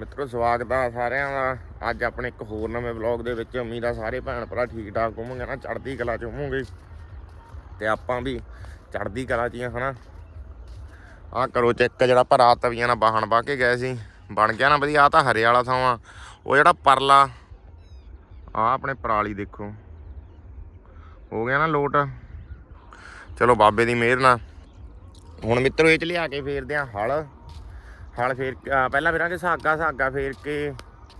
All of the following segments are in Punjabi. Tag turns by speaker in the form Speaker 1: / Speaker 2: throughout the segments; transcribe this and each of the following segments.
Speaker 1: ਮਿੱਤਰੋ, ਸਵਾਗਤ ਆ ਸਾਰਿਆਂ ਦਾ। ਅੱਜ ਆਪਣੇ ਇੱਕ ਹੋਰ ਨਵੇਂ ਵਲੌਗ ਦੇ ਵਿੱਚ ਉਮੀਦ ਆ ਸਾਰੇ ਭੈਣ ਭਰਾ ਠੀਕ ਠਾਕ ਹੋਵੋਗੇ ਨਾ, ਚੜ੍ਹਦੀ ਕਲਾ ਚ ਹੋਵੋਗੇ। ਤੇ ਆਪਾਂ ਵੀ ਚੜ੍ਹਦੀ ਕਲਾ ਚ ਹੀ ਆ, ਹਨਾ? ਆਹ ਕਰੋ ਚੈੱਕ, ਜਿਹੜਾ ਆਪਾਂ ਰਾਤ ਤਵੀਆਂ ਨਾਲ ਬਾਹਣ ਪਾ ਕੇ ਗਏ ਸੀ। ਬਣ ਗਿਆ ਨਾ ਵਧੀਆ ਆ ਤਾਂ ਹਰੇ ਵਾਲਾ ਥਾਂ ਆ। ਉਹ ਜਿਹੜਾ ਪਰਲਾ ਆ ਆਪਣੇ ਪਰਾਲੀ ਦੇਖੋ। ਹੋ ਗਿਆ ਨਾ ਲੋਟ। ਚਲੋ ਬਾਬੇ ਦੀ ਮਿਹਰ ਨਾਲ। ਹੁਣ ਮਿੱਤਰੋ, ਇਹ ਚ ਲਿਆ ਕੇ ਫੇਰਦੇ ਆ ਹਲ। ਹਲ ਫੇਰ, ਅਹ, ਪਹਿਲਾਂ ਫੇਰਾਂਗੇ ਸਾਗਾ ਸਾਗਾ ਫੇਰ ਕੇ,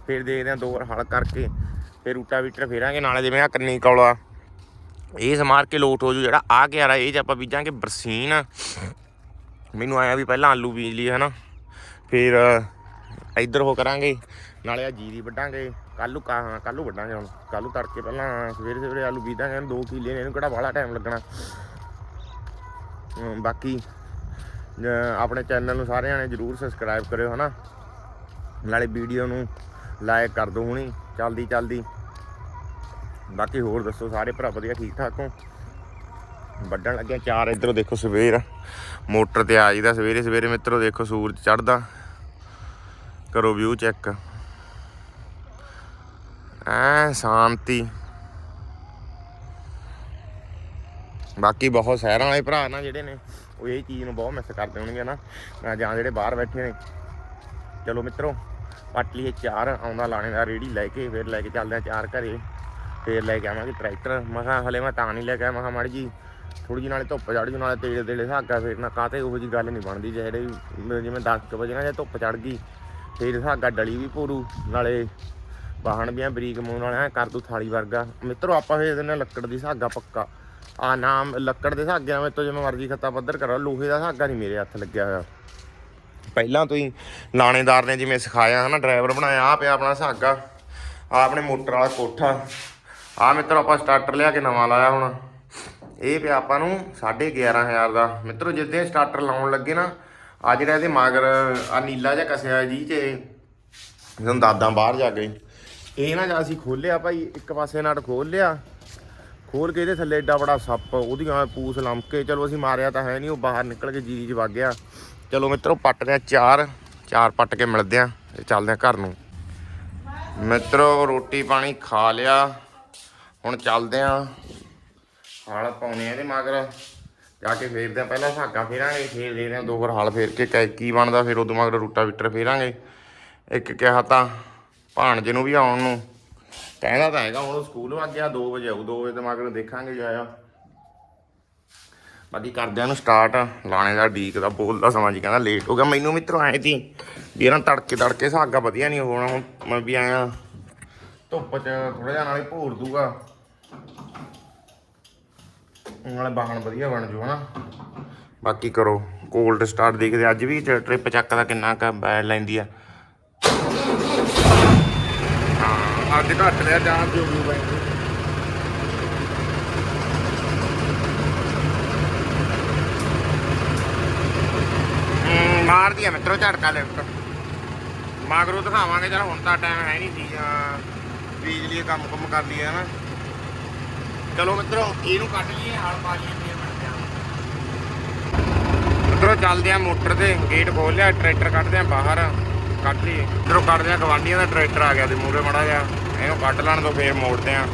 Speaker 1: ਫੇਰ ਦੇਖਦੇ ਆ ਦੋ ਵਾਰ ਹਲ ਕਰਕੇ, ਫੇਰ ਰੂਟਾ ਵੀਟਰ ਫੇਰਾਂਗੇ, ਨਾਲੇ ਜਿਵੇਂ ਆ ਕੰਨੀ ਕੌਲਾ, ਇਹ ਸਮਾਰ ਕੇ ਲੋਟ ਹੋ ਜੂ ਜਿਹੜਾ ਆ ਕੇ ਆ ਰਿਹਾ ਇਹ ਚ ਆਪਾਂ ਬੀਜਾਂਗੇ ਬਰਸੀਨ, ਮੈਨੂੰ ਆਇਆ ਵੀ ਪਹਿਲਾਂ ਆਲੂ ਬੀਜ ਲਈ ਹਨਾ? ਫਿਰ ਇੱਧਰ ਉਹ ਕਰਾਂਗੇ, ਨਾਲੇ ਆ ਜੀਰੀ ਵੱਢਾਂਗੇ ਕੱਲੂ ਕਾ ਕੱਲੂ ਵੱਢਾਂਗੇ ਹੁਣ ਕੱਲੂ ਤੜਕੇ ਪਹਿਲਾਂ ਸਵੇਰੇ ਸਵੇਰੇ ਆਲੂ ਬੀਜਾਂਗੇ ਦੋ ਕਿੱਲੇ ਨੇ, ਇਹਨੂੰ ਕਿਹੜਾ ਬਾਹਲਾ ਟਾਈਮ ਲੱਗਣਾ। ਬਾਕੀ ਆਪਣੇ ਚੈਨਲ ਨੂੰ ਸਾਰਿਆਂ ਨੇ ਜਰੂਰ ਸਬਸਕ੍ਰਾਈਬ ਕਰਿਓ, ਹਨਾ? ਨਾਲੇ ਵੀਡੀਓ ਨੂੰ ਲਾਈਕ ਕਰ ਦਿਓ ਹੁਣੀ, ਚਲਦੀ ਚਲਦੀ। ਬਾਕੀ ਹੋਰ ਦੱਸੋ, ਸਾਰੇ ਭਰਾ ਵਧੀਆ ਠੀਕ ਠਾਕ ਹੋ? ਵੱਢਣ ਲੱਗਿਆ ਚਾਰ, ਇਧਰੋਂ ਦੇਖੋ ਸਵੇਰ। ਮੋਟਰ ਤੇ ਆ ਜੀਦਾ ਸਵੇਰੇ ਸਵੇਰੇ ਮਿੱਤਰੋ, ਦੇਖੋ ਸੂਰਜ ਚੜਦਾ ਕਰੋ ਵਿਊ ਚੈੱਕ ਐ, ਸ਼ਾਂਤੀ। ਬਾਕੀ ਬਹੁਤ ਸ਼ਹਿਰਾਂ ਵਾਲੇ ਭਰਾ ਨਾ ਜਿਹੜੇ ਨੇ, ਉਹ ਇਹ ਚੀਜ਼ ਨੂੰ ਬਹੁਤ ਮਿਸ ਕਰਦੇ ਹੋਣਗੇ ਨਾ ਜਾਂ ਜਿਹੜੇ ਬਾਹਰ ਬੈਠੇ ਨੇ। ਚਲੋ ਮਿੱਤਰੋ, ਪੱਟ ਲਈਏ ਚਾਰ, ਆਉਂਦਾ ਲਾਣੇ ਦਾ ਰੇੜੀ ਲੈ ਕੇ, ਫਿਰ ਲੈ ਕੇ ਚੱਲਦੇ ਆ ਚਾਰ ਘਰੇ। ਫਿਰ ਲੈ ਕੇ ਆਵਾਂਗੇ ਟਰੈਕਟਰ। ਮੈਂ ਕਿਹਾ ਹਲੇ ਮੈਂ ਤਾਂ ਨਹੀਂ ਲੈ ਕੇ ਆਇਆ, ਮੈਂ ਕਿਹਾ ਮਾੜੀ ਜੀ ਥੋੜੀ ਜਿਹੀ ਨਾਲੇ ਧੁੱਪ ਚੜ ਜੂ ਨਾਲੇ ਤੇੜੇ ਤੇੜੇ ਸਾਗਾ ਫਿਰ ਨਾ ਕਾਤੇ ਉਹੋ ਜੀ ਗੱਲ ਨਹੀਂ ਬਣਦੀ ਜਿਹੜੇ ਵੀ ਜਿਵੇਂ 10 ਵਜੇ ਨਾ ਜੇ ਧੁੱਪ ਚੜ ਗਈ, ਫਿਰ ਸਾਗਾ ਡਲੀ ਵੀ ਪੂਰੂ ਨਾਲੇ ਬਾਹਣ ਵੀ ਐਂ ਬਰੀਕ ਮੂੰਹ ਨਾਲ, ਐ ਕਰ ਦੂ ਥਾਲੀ ਵਰਗਾ। ਮਿੱਤਰੋ, ਆਪਾਂ ਫੇਰ ਦਿੰਦੇ ਲੱਕੜ ਦੀ ਸਾਗਾ ਪੱਕਾ। ਆ ਨਾਮ ਲੱਕੜ ਦੇ ਸਾਗੇ ਨਾਲ ਤੋਂ ਜਿਵੇਂ ਮਰਜ਼ੀ ਖੱਤਾ ਪੱਧਰ ਕਰੋ, ਲੋਹੇ ਦਾ ਸਾਗਾ ਨਹੀਂ ਮੇਰੇ ਹੱਥ ਲੱਗਿਆ ਹੋਇਆ। ਪਹਿਲਾਂ ਤੋਂ ਹੀ ਲਾਣੇਦਾਰ ਨੇ ਜਿਵੇਂ ਸਿਖਾਇਆ ਹਨਾ, ਡਰਾਈਵਰ ਬਣਾਇਆ ਆ ਪਿਆ ਆਪਣਾ ਸਾਗਾ ਆ ਆਪਣੇ ਮੋਟਰ ਵਾਲਾ ਕੋਠਾ ਆ ਮਿੱਤਰੋ ਆਪਾਂ ਸਟਾਰਟਰ ਲਿਆ ਕੇ ਨਵਾਂ ਲਾਇਆ ਹੁਣ। ਇਹ ਪਿਆ ਆਪਾਂ ਨੂੰ 11500 ਦਾ। ਮਿੱਤਰੋ ਜਿੱਦੇ ਸਟਾਰਟਰ ਲਾਉਣ ਲੱਗੇ ਨਾ ਆ ਜਿਹੜਾ ਇਹਦੇ ਮਗਰ ਆ ਨੀਲਾ ਜਿਹਾ ਕਸਿਆ ਜੀ ਚ ਜਦੋਂ ਦਾਦਾਂ ਬਾਹਰ ਜਾ ਗਏ। ਇਹ ਨਾ ਜਾਂ ਅਸੀਂ ਖੋਲਿਆ ਭਾਈ, ਇੱਕ ਪਾਸੇ ਨਾਲ ਖੋਲ ਲਿਆ ਖੋਲ ਕੇ ਇਹਦੇ ਥੱਲੇ ਏਡਾ ਬੜਾ ਸੱਪ, ਉਹਦੀਆਂ ਪੂਛ ਲੰਮਕੇ, ਚਲੋ ਅਸੀਂ ਮਾਰਿਆ ਤਾਂ ਹੈ ਨਹੀਂ, ਉਹ ਬਾਹਰ ਨਿਕਲ ਕੇ ਜੀਰੀ 'ਚ ਵਗ ਗਿਆ। ਚਲੋ ਮਿੱਤਰੋ ਪੱਟਦੇ ਆ ਚਾਰ ਚਾਰ ਪੱਟ ਕੇ ਮਿਲਦੇ ਆ, ਤੇ ਚੱਲਦੇ ਆ ਘਰ ਨੂੰ। ਮਿੱਤਰੋ, ਰੋਟੀ ਪਾਣੀ ਖਾ ਲਿਆ, ਹੁਣ ਚੱਲਦੇ ਆ। ਹਲ ਪਾਉਣੇ ਆ ਇਹਦੇ ਮਗਰ। ਜਾ ਕੇ ਫੇਰਦੇ ਆ, ਪਹਿਲਾਂ ਸਾਗਾ ਫੇਰਾਂਗੇ, ਫੇਰ ਦੇਖਦੇ ਆ ਦੋ ਵਾਰ ਹਲ ਫੇਰ ਕੇ ਕੈ- ਕੀ ਬਣਦਾ, ਫਿਰ ਉਦੋਂ ਮਗਰ ਰੂਟਾ ਵਿਟਰ ਫੇਰਾਂਗੇ। ਇੱਕ ਕਿਹਾ ਤਾਂ, ਭਾਣਜੇ ਨੂੰ ਵੀ ਆਉਣ ਨੂੰ। ਕਹਿੰਦਾ ਤਾਂ ਹੈਗਾ, ਹੁਣ ਸਕੂਲ ਵੱਗ ਗਿਆ 2 ਵਜੇ ਆਊ 2 ਵਜੇ ਤੇ ਮਗਰ ਦੇਖਾਂਗੇ ਜਾਇਆ ਬਾਕੀ ਕਰਦਿਆਂ ਨੂੰ ਸਟਾਰਟ ਲਾਣੇ ਦਾ ਡੀਕ ਦਾ ਬੋਲਦਾ ਸਮਾਂ ਜੀ, ਕਹਿੰਦਾ ਲੇਟ ਹੋ ਗਿਆ, ਮੈਨੂੰ ਮਿੱਤਰੋ ਆਏ ਸੀ ਵੀ ਇਹਨਾਂ ਤੜਕੇ ਤੜਕੇ ਸਾਗਾ ਵਧੀਆ ਨਹੀਂ ਹੋਣਾ, ਹੁਣ ਮੈਂ ਵੀ ਆਇਆ। ਧੁੱਪ 'ਚ ਥੋੜਾ ਜਿਹਾ ਨਾਲੇ ਭੋਰ ਦੂਗਾ। ਨਾਲੇ ਬਾਹਣ ਵਧੀਆ ਬਣ ਜੂ, ਹਨਾ। ਬਾਕੀ ਕਰੋ ਕੋਲਡ ਸਟਾਰਟ ਦੇਖਦੇ ਅੱਜ ਵੀ ਟ੍ਰਿਪ ਚੱਕਦਾ ਕਿੰਨਾ ਕ ਬੈਲ ਲੈਂਦੀ ਆ ਹਾਂ ਅੱਜ ਘੱਟ ਲਿਆ ਜਾਂ ਜੋ ਵੀ ਮਾਰਦੀ ਆ ਮਿੱਤਰੋ ਝਟਕਾ ਲਿਫਟ। ਮਗਰੋਂ ਦਿਖਾਵਾਂਗੇ, ਚਲ ਹੁਣ ਤਾਂ ਟਾਈਮ ਹੈ ਨਹੀਂ ਸੀ, ਜਾਂ ਬੀਜ ਲਈ ਕੰਮ ਕੁਮ ਕਰ ਲਈਏ, ਹਨਾ। ਚਲੋ ਮਿੱਤਰੋ, ਇਹਨੂੰ ਕੱਢ ਲਈਏ, ਹਲ ਪਾ ਲਈਏ, ਫੇਰ ਬਣਦੇ ਆ ਮਿੱਤਰੋ, ਚੱਲਦੇ ਆ ਮੋਟਰ ਤੇ, ਗੇਟ ਖੋਲ ਲਿਆ, ਟਰੈਕਟਰ ਕੱਢਦੇ ਆ ਬਾਹਰ, ਕੱਢ ਲਈਏ। ਮਿੱਤਰੋ, ਕੱਢਦੇ ਆ ਗਵਾਂਡੀਆਂ ਦਾ ਟਰੈਕਟਰ ਆ ਗਿਆ ਤੇ ਮੂਰੇ ਮੜਾ ਗਿਆ ਇਹਨੂੰ ਕੱਢ ਲੈਣ ਤੋਂ ਫੇਰ ਮੋੜਦੇ ਆ।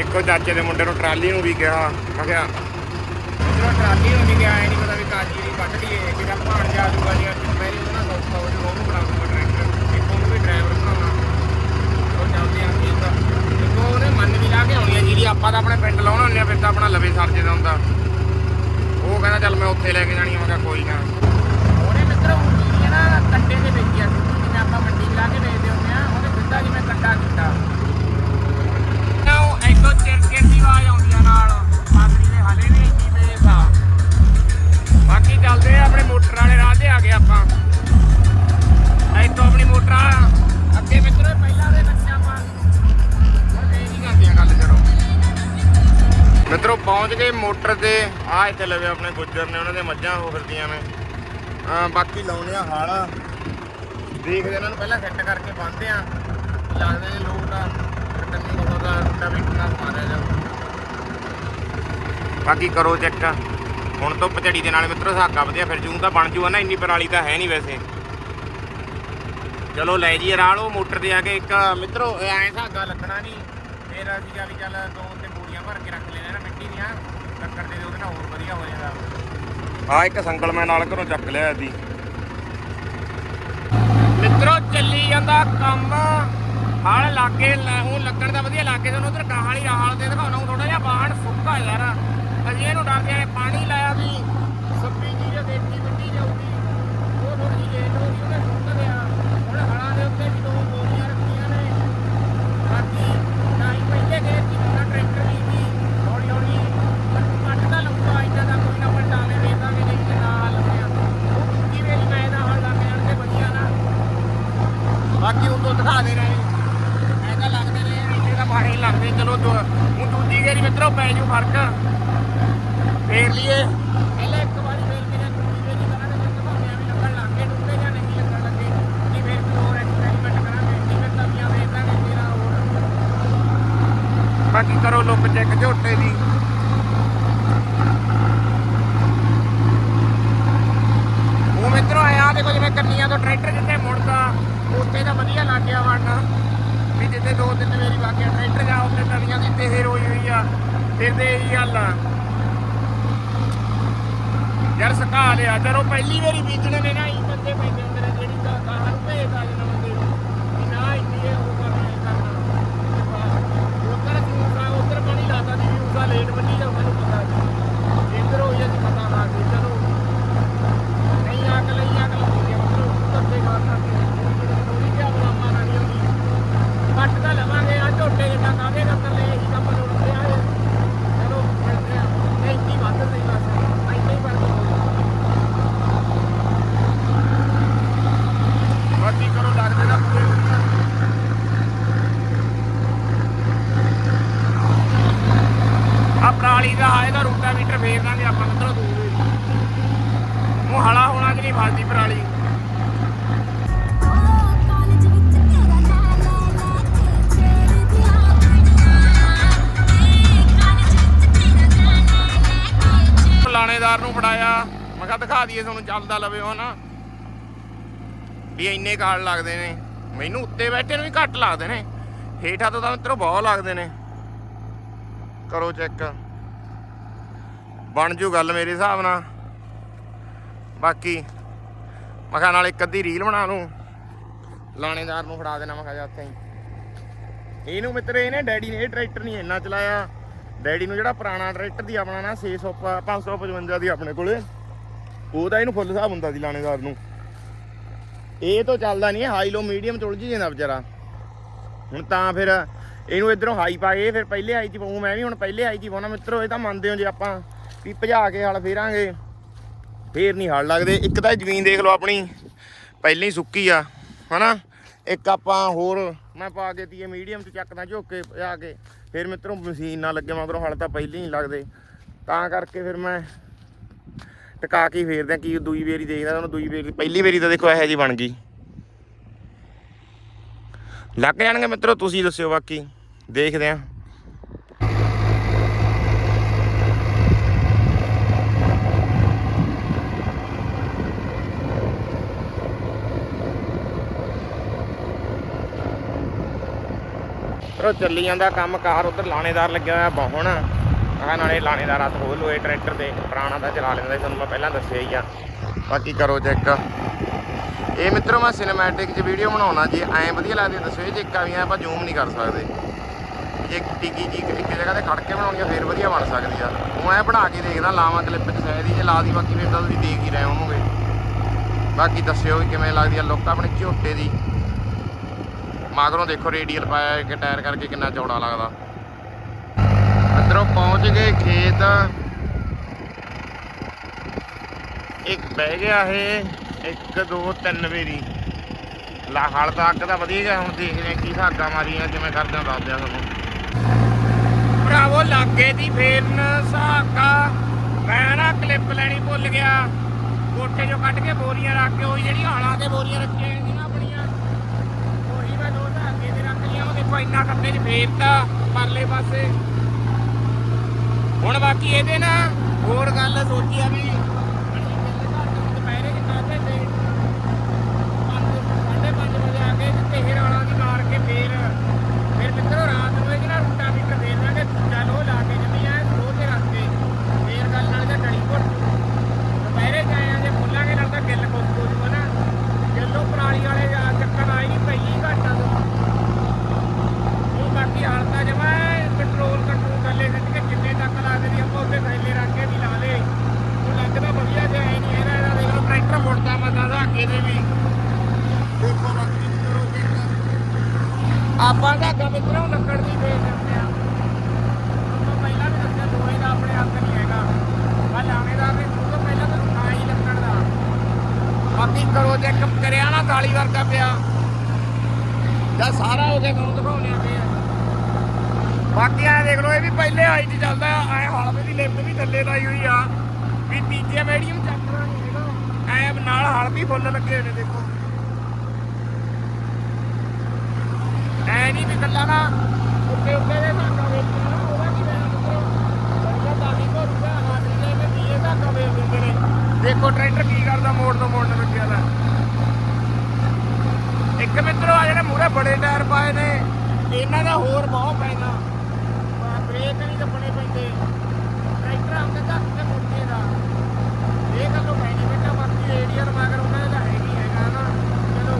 Speaker 1: ਇੱਕੋ ਚਾਚੇ ਦੇ ਮੁੰਡੇ ਨੂੰ ਟਰਾਲੀ ਨੂੰ ਵੀ ਕਿਹਾ ਮੈਂ ਕਿਹਾ
Speaker 2: ਜਿਹੜਾ ਟਰਾਲੀ ਹੋ ਨਹੀਂ ਗਿਆ ਇਹ ਨਹੀਂ ਪਤਾ ਵੀ ਕਾਜੀ ਦੀ ਕੱਢ ਲਈਏ ਕਿਹੜਾ ਭਾਣ ਜਾ ਦੂਗਾ ਜੀ ਪਹਿਲੇ ਉਹਨਾਂ ਦਾ ਸੌਖਾ ਹੋ ਜਾਊਗਾ ਉਹਨੂੰ ਬਣਾ ਦੂੰਗਾ ਟਰੈਕਟਰ। ਇੱਕ ਉਹਨੂੰ ਵੀ ਡਰਾਈਵਰ ਬਣਾਉਣਾ। ਉਹ ਚੱਲਦੇ ਆ ਕੀ ਦਾ ਇੱਕ ਉਹਨੇ ਮੰਨ ਵੀ ਲਾ ਕੇ ਆਉਣੀ ਆ ਜਿਹੜੀ ਆਪਾਂ ਤਾਂ ਆਪਣੇ ਪਿੰਡ ਲਾਉਣਾ ਹੁੰਦੇ ਆ ਫਿਰ ਤਾਂ ਆਪਣਾ ਲਵੇ ਸਰਜੇ ਦਾ ਹੁੰਦਾ।
Speaker 1: ਉਹ ਕਹਿੰਦਾ ਚੱਲ ਮੈਂ ਉੱਥੇ ਲੈ ਕੇ ਜਾਣੀ ਆ ਮੈਂ ਕਿਹਾ ਕੋਈ ਨਾ।
Speaker 2: ਉਹਨੇ ਮਿੱਤਰ ਹੁੰਦੀ ਨਾ ਕੰਡੇ ਦੇ ਵੇਚਿਆ ਸੀ ਜਿਵੇਂ ਆਪਾਂ ਮੰਡੀ ਲਾ ਕੇ ਵੇਚਦੇ ਹੁੰਦੇ ਸਿੱਧਾ ਕੀਤਾ ਨਾ ਐਕੋ ਚਿਰਕੇ ਦੀ ਆਵਾਜ਼ ਆਉਂਦੀ ਆ ਨਾਲ ਪਾਦਰੀ ਦੇ ਹਾਲੇ ਵੀ ਇੰਨੀ ਬੇਸ ਆ ਬਾਕੀ ਚੱਲਦੇ ਆ ਆਪਣੇ ਮੋਟਰ ਵਾਲੇ ਰਾਹ ਤੇ ਆ ਗਏ ਆਪਾਂ ਇੱਥੋਂ ਆਪਣੀ ਮੋਟਰ ਅੱਗੇ ਮਿੱਤਰੋ ਪਹਿਲਾਂ ਦੇ ਬੱਚਿਆਂ ਆਪਾਂ ਇਹ ਨਹੀਂ ਕਰਦੇ ਆ ਗੱਲ ਕਰੋ
Speaker 1: ਮਿੱਤਰੋ ਪਹੁੰਚ ਗਏ ਮੋਟਰ ਤੇ। ਆ ਇੱਥੇ ਲਵੇ ਆਪਣੇ ਗੁੱਜਰ ਨੇ, ਉਹਨਾਂ ਦੇ ਮੱਝਾਂ ਹੋ ਫਿਰਦੀਆਂ ਨੇ। ਬਾਕੀ ਲਾਉਣੇ ਆ ਹਲ। ਦੇਖਦੇ ਇਹਨਾਂ ਨੂੰ ਪਹਿਲਾਂ ਸੈੱਟ ਕਰਕੇ ਬੰਨਦੇ ਆ। ਲੱਗਦੇ ਨੇ ਲੋਕ ਦਾ ਕੰਨੀ ਕੋਲ ਦਾ ਰੁੱਟਾ ਵੀ ਕਿੰਨਾ ਮਾਰਿਆ ਜਾ ਬਾਕੀ ਕਰੋ ਚੈੱਕ ਹੁਣ ਤੋਂ ਪਚੜੀ ਦੇ ਨਾਲ ਮਿੱਤਰੋ ਸਾਗਾ ਵਧੀਆ ਫਿਰ ਜੂੰ ਤਾਂ ਬਣ ਜੂਗਾ ਨਾ ਇੰਨੀ ਪਰਾਲੀ ਤਾਂ ਹੈ ਨਹੀਂ ਵੈਸੇ। ਚਲੋ ਲੈ ਜੀ ਰਾਲੋ ਮੋਟਰ ਤੇ ਆ ਕੇ ਇੱਕ ਮਿੱਤਰੋ ਐਂ ਧਾਗਾ ਲੱਗਣਾ ਨਹੀਂ ਫੇਰ ਸੀਗਾ ਵੀ ਚੱਲ ਦੋ ਤੇ ਬੋਰੀਆਂ ਭਰ ਕੇ ਰੱਖ ਲੈਣਾ ਨਾ ਮਿੱਟੀ ਦੀਆਂ। ਲੱਕੜ ਦੇ ਉਹਦੇ ਨਾਲ ਹੋਰ ਵਧੀਆ ਹੋ ਜਾਂਦਾ। ਆ ਇੱਕ ਸੰਗਲ ਮੈਂ ਨਾਲ ਘਰੋਂ ਚੱਕ ਲਿਆ ਦੀ ਮਿੱਤਰੋ ਚੱਲੀ ਜਾਂਦਾ ਕੰਮ। ਹਲ ਲਾਗੇ ਉਹ ਲੱਗਣ ਦਾ ਵਧੀਆ ਲਾਗੇ ਤੁਹਾਨੂੰ ਉਧਰ ਗਾਹਾਂ ਵਾਲੀ ਰਾਹ ਤੇ ਦਿਖਾਉਣਾ ਥੋੜਾ ਜਿਹਾ ਵਾਹਣ ਸੁੱਕਾ ਯਾਰ। ਅਜੇ ਇਹਨੂੰ ਡਰਦੇ ਆ ਪਾਣੀ ਲਾਇਆ ਵੀ ਸੱਪੀ ਜੀ ਜੇ ਦੇਖੀ ਮਿੱਟੀ ਜਾਊਗੀ ਉਹ ਥੋੜੀ ਜਿਹੀ ਲੇਟ ਹੋ ਗਈ ਉਹਨੇ ਸੁੱਕ ਗਿਆ ਹੁਣ ਹਲਾਂ ਦੇ ਉੱਤੇ ਵੀ ਦੋ ਬੋਰੀਆਂ ਰੱਖੀਆਂ ਨੇ ਬਾਕੀ ਨਾਈ ਪਹਿਲੇ ਗਏ ਸੀ ਨਾ ਟਰੈਕਟਰ ਵੀ ਸੀ ਹੌਲੀ ਹੌਲੀ ਪੱਟ ਦਾ ਲੰਬਾ ਇੰਨਾ ਦਾ ਕੋਈ ਨਾ ਪਲਟਾਵੇਂ ਵੇਖਾਂਗੇ ਨਹੀਂ ਤੇ ਨਾ ਹਲ ਪਿਆ ਉਹ ਦੂਜੀ ਵੇਲੀ ਮੈਂ ਦਾ ਹਲ ਲੱਗ ਜਾਣ ਤੇ ਵਧੀਆ ਨਾ ਬਾਕੀ ਉਹ ਤੋਂ ਦਿਖਾ ਦੇ ਰਹੇ ਐ ਤਾਂ ਲੱਗਦੇ ਨੇ ਇੰਨੇ ਤਾਂ ਬਾਹਰ ਹੀ ਲੱਗਦੇ ਚਲੋ ਦੋ ਹੁਣ ਦੂਜੀ ਗੇਰੀ ਮਿੱਤਰੋ ਪੈ ਜੂ ਫ਼ਰਕ ਫੇਰ ਲਈਏ ਪਹਿਲਾਂ ਇੱਕ ਵਾਰੀ ਫੇਰ ਕੇ ਜਾਂ ਦੂਜੀ ਗੇਰੀ ਕਰਾਂਗੇ ਜੇ ਘਮਾਉਂਦੇ ਐਵੇਂ ਲੱਗਣ ਲੱਗ ਗਏ ਟੁੱਟੇ ਜਾਂ ਨਹੀਂ ਲੱਗਣ ਲੱਗੇ ਨਹੀਂ ਫੇਰ ਕੋਈ ਹੋਰ ਐਕਸਪੈਰੀਮੈਂਟ ਕਰਾਂਗੇ ਨਹੀਂ ਫਿਰ ਤਵੀਆਂ ਵੇਚ ਦਾਂਗੇ ਤੇਰਾ ਹੋਰ ਬਾਕੀ ਕਰੋ ਲੁੱਕ ਚੈੱਕ ਝੋਟੇ ਦੀ ਉਹ ਮਿੱਤਰੋ ਆਇਆ ਦੇਖੋ ਜਿਵੇਂ ਕੰਨੀਆਂ ਤੋਂ ਟਰੈਕਟਰ ਜਿੱਥੇ ਮੁੜਦਾ ਉੱਥੇ ਤਾਂ ਵਧੀਆ ਲੱਗ ਗਿਆ ਵੜਨਾ ਵੀ ਜਿੱਥੇ ਦੋ ਤਿੰਨ ਵਾਰੀ ਵਾਕਿਆ ਟਰੈਕਟਰ ਜਾ ਉੱਥੇ ਤਵੀਆਂ ਦੀ ਤੇਹਰ ਹੋਈ ਹੋਈ ਆ ਫਿਰ ਤੇ ਇਹੀ ਯਾਰ ਸਕਾ ਲਿਆ। ਜਦੋਂ ਪਹਿਲੀ ਵਾਰੀ ਬੀਜਣੇ ਨੇ ਨਾ ਮੈਂ ਤੁਹਾਨੂੰ ਚੱਲਦਾ ਲਵੇ ਉਹ ਨਾ ਵੀ ਇੰਨੇ ਕਾਲ ਲੱਗਦੇ ਨੇ। ਮੈਨੂੰ ਉੱਤੇ ਬੈਠੇ ਨੂੰ ਵੀ ਘੱਟ ਲੱਗਦੇ ਨੇ। ਹੇਠਾਂ ਤੋਂ ਤਾਂ ਮਿੱਤਰੋ ਬਹੁਤ ਲੱਗਦੇ ਨੇ। ਕਰੋ ਚੈੱਕ। ਬਣ ਜੂ ਗੱਲ ਮੇਰੇ ਹਿਸਾਬ ਨਾਲ। ਬਾਕੀ, ਮੈਂ ਕਿਹਾ ਨਾਲ ਇੱਕ ਅੱਧੀ ਰੀਲ ਬਣਾ ਲੂੰ ਲਾਣੇਦਾਰ ਨੂੰ ਫੜਾ ਦੇਣਾ, ਮੈਂ ਕਿਹਾ ਜਾ ਉੱਥੇ ਹੀ। ਇਹਨੂੰ ਮਿੱਤਰ, ਇਹਨੇ ਡੈਡੀ ਨੇ, ਇਹ ਟਰੈਕਟਰ ਨਹੀਂ ਇੰਨਾ ਚਲਾਇਆ। ਡੈਡੀ ਨੂੰ ਜਿਹੜਾ ਪੁਰਾਣਾ ਟਰੈਕਟਰ ਦੀ ਆਪਣਾ ਨਾ 600 ਪ- 555 ਦੀ ਆਪਣੇ ਕੋਲੇ। ਉਹ ਤਾਂ ਇਹਨੂੰ ਫੁੱਲ ਹਿਸਾਬ ਹੁੰਦਾ ਸੀ ਲਾਣੇਦਾਰ ਨੂੰ। ਇਹ ਤੋਂ ਚੱਲਦਾ ਨਹੀਂ ਹਾਈ ਲੋ ਮੀਡੀਅਮ ਚ ਉਲਝ ਜਾਂਦਾ ਵਿਚਾਰਾ। ਹੁਣ ਤਾਂ ਫਿਰ ਇਹਨੂੰ ਇਧਰੋਂ ਹਾਈ ਪਾ ਕੇ ਫਿਰ ਪਹਿਲੇ ਹਾਈ ਚ ਪਾਉਂ, ਮੈਂ ਵੀ ਹੁਣ ਪਹਿਲੇ ਹਾਈ ਚ ਪਾਉਣਾ। ਮਿੱਤਰੋ, ਇਹ ਤਾਂ ਮੰਨਦੇ ਹੋ ਜੇ ਆਪਾਂ ਵੀ ਭਜਾ ਕੇ ਹਲ ਫੇਰਾਂਗੇ। ਫੇਰ ਨਹੀਂ ਹਲ ਲੱਗਦੇ। ਇੱਕ ਤਾਂ ਜ਼ਮੀਨ ਦੇਖ ਲਓ ਆਪਣੀ, ਪਹਿਲਾਂ ਹੀ ਸੁੱਕੀ ਆ, ਹਨਾ? ਇੱਕ ਆਪਾਂ ਹੋਰ ਮੈਂ ਪਾ ਕੇ ਤੀਏ ਮੀਡੀਅਮ ਚ ਚੱਕਦਾ ਝੋਕ ਕੇ ਭਜਾ ਕੇ। ਫਿਰ ਮਿੱਤਰੋਂ ਮਸ਼ੀਨ ਨਾ ਲੱਗੇ ਮਗਰੋਂ, ਹਲ ਤਾਂ ਪਹਿਲਾਂ ਹੀ ਲੱਗਦੇ। ਤਾਂ ਕਰਕੇ ਫਿਰ ਮੈਂ ਟਿਕਾ ਕੇ ਹੀ ਫੇਰਦੇ ਆ, ਕੀ ਦੂਈ ਵੇਰੀ ਦੇਖਦਾ ਤੁਹਾਨੂੰ ਦੂਈ ਵੇਰੀ, ਪਹਿਲੀ ਵਾਰੀ ਤਾਂ ਦੇਖੋ ਇਹੋ ਜੀ ਬਣ ਗਈ। ਲੱਗ ਜਾਣਗੇ ਮਿੱਤਰੋ, ਤੁਸੀਂ ਦੱਸਿਓ ਬਾਕੀ, ਦੇਖਦੇ ਆ। ਪਰ ਚੱਲੀ ਜਾਂਦਾ ਕੰਮ, ਕਾਰ ਉਧਰ ਲਾਣੇਦਾਰ ਲੱਗਿਆ ਹੋਇਆ ਬਹੁਣ। ਆਹ ਨਾਲੇ ਲਾਣੇਦਾਰ ਹੱਥ ਖੋਲ ਲੋਏ ਟਰੈਕਟਰ ਤੇ, ਪੁਰਾਣਾ ਤਾਂ ਚਲਾ ਲੈਂਦਾ ਤੁਹਾਨੂੰ ਮੈਂ ਪਹਿਲਾਂ ਦੱਸਿਆ ਹੀ ਆ। ਬਾਕੀ ਕਰੋ ਚੈੱਕ। ਇਹ ਮਿੱਤਰੋ ਮੈਂ ਸਿਨੇਮੈਟਿਕ 'ਚ ਵੀਡੀਓ ਬਣਾਉਣਾ ਜੇ, ਐਂ ਵਧੀਆ ਲੱਗਦੀ ਦੱਸਿਓ ਜੇ ਇੱਕਾ ਵੀ ਆਪਾਂ ਜ਼ੂਮ ਨਹੀਂ ਕਰ ਸਕਦੇ। ਜੇ ਟਿੱਕੀ ਜੀ ਇੱਕ ਜਗ੍ਹਾ ਤੇ ਖੜ ਕੇ ਬਣਾਉਣੀ ਆ, ਫੇਰ ਵਧੀਆ ਬਣ ਸਕਦੀ ਆ। ਉਹ ਐ ਬਣਾ ਕੇ ਦੇਖਦਾ, ਲਾਵਾਂ ਕਲਿੱਪ 'ਚ ਸ਼ਾਇਦ ਜੇ ਲਾ ਦੀ ਬਾਕੀ ਫੇਰ ਤਾਂ ਤੁਸੀਂ ਦੇਖ ਹੀ ਰਹੇ ਹੋਵੋਗੇ। ਬਾਕੀ ਦੱਸਿਓ ਵੀ ਕਿਵੇਂ ਲੱਗਦੀ ਆ ਲੁੱਕ ਆਪਣੇ ਝੋਟੇ ਦੀ। ਮਗਰੋਂ ਦੇਖੋ ਰੇਡੀਅਲ ਪਾਇਆ ਇੱਕ ਟਾਇਰ ਕਰਕੇ ਕਿੰਨਾ ਚੌੜਾ ਲੱਗਦਾ। ਅੰਦਰੋਂ ਪਹੁੰਚ ਗਏ, ਖੇਤ। ਇੱਕ ਬਹਿ ਗਿਆ ਇਹ, ਇੱਕ, ਦੋ, ਤਿੰਨ ਵੇਰੀ। ਲਾ ਹਲ ਤਾਂ ਅੱਗ ਤਾਂ ਵਧੀਆ ਗਿਆ ਹੁਣ ਦੇਖਦੇ ਆ ਕੀ ਧਾਗਾ ਮਾਰੀਆਂ, ਕਿਵੇਂ ਕਰਦੇ ਆ ਦੱਸਦੇ ਤੁਹਾਨੂੰ ਭਰਾਵੋ, ਲਾਗੇ ਦੀ ਫੇਰਨ ਸਾਕਾ। ਮੈਂ ਨਾ ਕਲਿੱਪ ਲੈਣੀ ਭੁੱਲ ਗਿਆ। ਕੋਠੇ ਚੋਂ ਕੱਢ ਕੇ ਬੋਰੀਆਂ ਰੱਖ ਕੇ, ਉਹ ਜਿਹੜੀ ਹਾਲਾਂ ਤੇ ਬੋਰੀਆਂ ਰੱਖੀਆਂ ਹੋਈਆਂ ਆਪਣੀਆਂ। ਉਹੀ ਮੈਂ ਦੋ ਧਾਗੇ ਦੇ ਰੱਖ ਲਿਆ ਉਹ ਦੇਖੋ ਇੰਨਾ ਕੱਪੜੇ 'ਚ ਫੇਰਤਾ ਪਰਲੇ ਪਾਸੇ। ਹੁਣ ਬਾਕੀ ਇਹਦੇ ਨਾ ਹੋਰ ਗੱਲ ਸੋਚੀ ਆ ਵੀ ਆਪਾਂ ਦਾ ਮਿੱਤਰੋਂ ਲੱਕੜ ਦੀ ਵੇਚ ਦਿੰਦੇ ਆ। ਆਪਾਂ ਪਹਿਲਾਂ ਵੀ ਦੱਸਿਆ, ਦੋਏ ਦਾ ਆਪਣੇ ਹੱਥ ਨਹੀਂ ਹੈਗਾ। ਆ ਲਾਣੇਦਾਰ ਨੇ ਸਭ ਤੋਂ ਪਹਿਲਾਂ ਤਾਂ ਨਾ ਹੀ ਲੱਕੜ ਦਾ। ਬਾਕੀ ਕਰੋ ਚੈੱਕ ਕਰਿਆ ਨਾ ਕਾਲੀ ਵਰਗਾ ਪਿਆ। ਜਾਂ ਸਾਰਾ ਉਹਦੇ ਨੂੰ ਦਿਖਾਉਣੇ ਆ ਪਿਆ ਬਾਕੀ ਆ ਦੇਖ ਲਓ, ਇਹ ਵੀ ਪਹਿਲੇ ਹਾਈ 'ਚ ਚੱਲਦਾ ਐ ਹਲਵੇ ਦੀ ਲਿਫਟ ਵੀ ਥੱਲੇ ਲਾਈ ਹੋਈ ਆ। ਵੀ ਤੀਜੇ ਮੀਡੀਅਮ ਚੱਕਰਾ ਨਹੀਂ ਹੈਗਾ ਐ ਨਾਲ ਹਲ ਵੀ ਫੁੱਲ ਲੱਗੇ ਹੋਏ ਨੇ, ਦੇਖੋ ਐ ਨਹੀਂ ਵੀ ਕੱਲਾ ਨਾ। ਉੱਤੇ ਉੱਤੇ ਦੇ ਧਾਗਾ ਵੇਚਣਾ ਨਾ ਉਹਦਾ ਕੀ ਲੈਣਾ ਮਿੱਤਰੋ ਜਿਹੜਾ ਦਾਦੀ ਭਰੂਗਾ ਹਾਜ਼ਰੀ ਦੇ ਕੇ ਦੀਏ ਧਾਗਾ ਵੇਚ ਦਿੰਦੇ ਨੇ ਦੇਖੋ ਟਰੈਕਟਰ ਕੀ ਕਰਦਾ ਮੋੜ ਤੋਂ ਮੋੜਨ ਲੱਗਿਆ ਲੈ ਇੱਕ ਮਿੱਤਰੋ ਆ ਜਿਹੜੇ ਮੂਰੇ ਬੜੇ ਟਾਇਰ ਪਾਏ ਨੇ, ਇਹਨਾਂ ਦਾ ਹੋਰ ਬਹੁਤ ਪੈਣਾ ਬ੍ਰੇਕ ਨਹੀਂ ਦੱਬਣੇ ਪੈਂਦੇ ਟਰੈਕਟਰ ਆਉਂਦੇ ਤੱਕ ਤੇ ਮੁੜਦੇ ਦਾ ਇਹ ਗੱਲੋਂ ਬੈਨੀਫਿਟ ਆ ਬਾਕੀ ਏਰੀਆ ਦਾ ਮਗਰ ਉਹਨਾਂ ਦਾ ਹੈ ਨਹੀਂ ਹੈਗਾ ਨਾ ਚਲੋ